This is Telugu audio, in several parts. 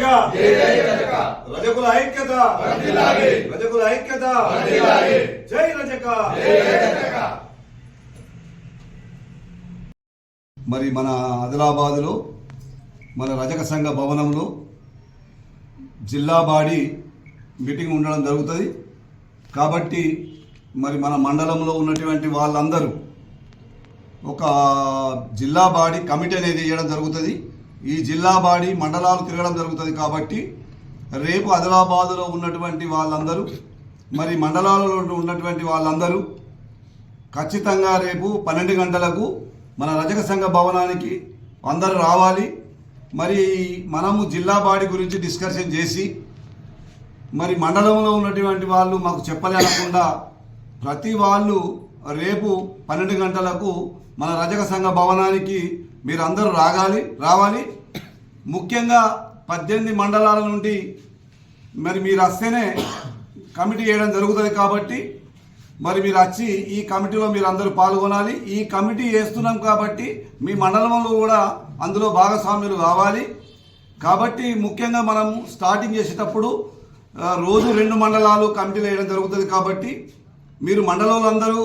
రజక రజకుల ఐక్యత. రజకుల ఐక్యత. జై రజక. మరి మన ఆదిలాబాదులో మన రజక సంఘ భవనంలో జిల్లా బాడీ మీటింగ్ ఉండడం జరుగుతుంది. కాబట్టి మరి మన మండలంలో ఉన్నటువంటి వాళ్ళందరూ ఒక జిల్లా బాడీ కమిటీ అనేది వేయడం జరుగుతుంది. ఈ జిల్లా బాడీ మండలాలు తిరగడం జరుగుతుంది కాబట్టి రేపు ఆదిలాబాదులో ఉన్నటువంటి వాళ్ళందరూ మరి మండలాలలో ఉన్నటువంటి వాళ్ళందరూ ఖచ్చితంగా రేపు పన్నెండు గంటలకు మన రజక సంఘ భవనానికి అందరూ రావాలి. మరి మనము జిల్లా బాడీ గురించి డిస్కషన్ చేసి మరి మండలంలో ఉన్నటువంటి వాళ్ళు మాకు చెప్పలేకుండా ప్రతి వాళ్ళు రేపు పన్నెండు గంటలకు మన రజక సంఘ భవనానికి మీరు అందరూ రాగాలి రావాలి. ముఖ్యంగా పద్దెనిమిది మండలాల నుండి మరి మీరు వస్తేనే కమిటీ వేయడం జరుగుతుంది కాబట్టి మరి మీరు వచ్చి ఈ కమిటీలో మీరు అందరూ పాల్గొనాలి. ఈ కమిటీ వేస్తున్నాం కాబట్టి మీ మండలంలో కూడా అందులో భాగస్వామ్యులు కావాలి. కాబట్టి ముఖ్యంగా మనం స్టార్టింగ్ చేసేటప్పుడు రోజు రెండు మండలాలు కమిటీలు వేయడం జరుగుతుంది కాబట్టి మీరు మండలంలో అందరూ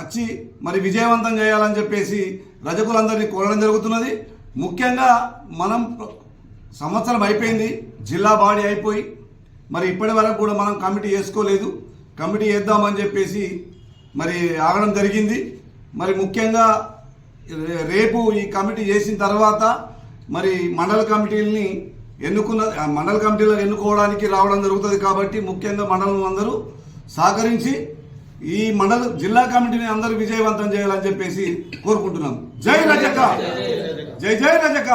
వచ్చి మరి విజయవంతం చేయాలని చెప్పేసి రజకులందరినీ కోరడం జరుగుతున్నది. ముఖ్యంగా మనం సంవత్సరం అయిపోయింది జిల్లా బాడీ అయిపోయి మరి ఇప్పటి వరకు కూడా మనం కమిటీ వేసుకోలేదు. కమిటీ వేద్దామని చెప్పేసి మరి ఆగడం జరిగింది. మరి ముఖ్యంగా రేపు ఈ కమిటీ చేసిన తర్వాత మరి మండల కమిటీలని ఎన్నుకున్న మండల కమిటీలో ఎన్నుకోవడానికి రావడం జరుగుతుంది కాబట్టి ముఖ్యంగా మండలం అందరూ సహకరించి ఈ మండల జిల్లా కమిటీని అందరూ విజయవంతం చేయాలని చెప్పేసి కోరుకుంటున్నాం. జై రజక! జై జై రజక!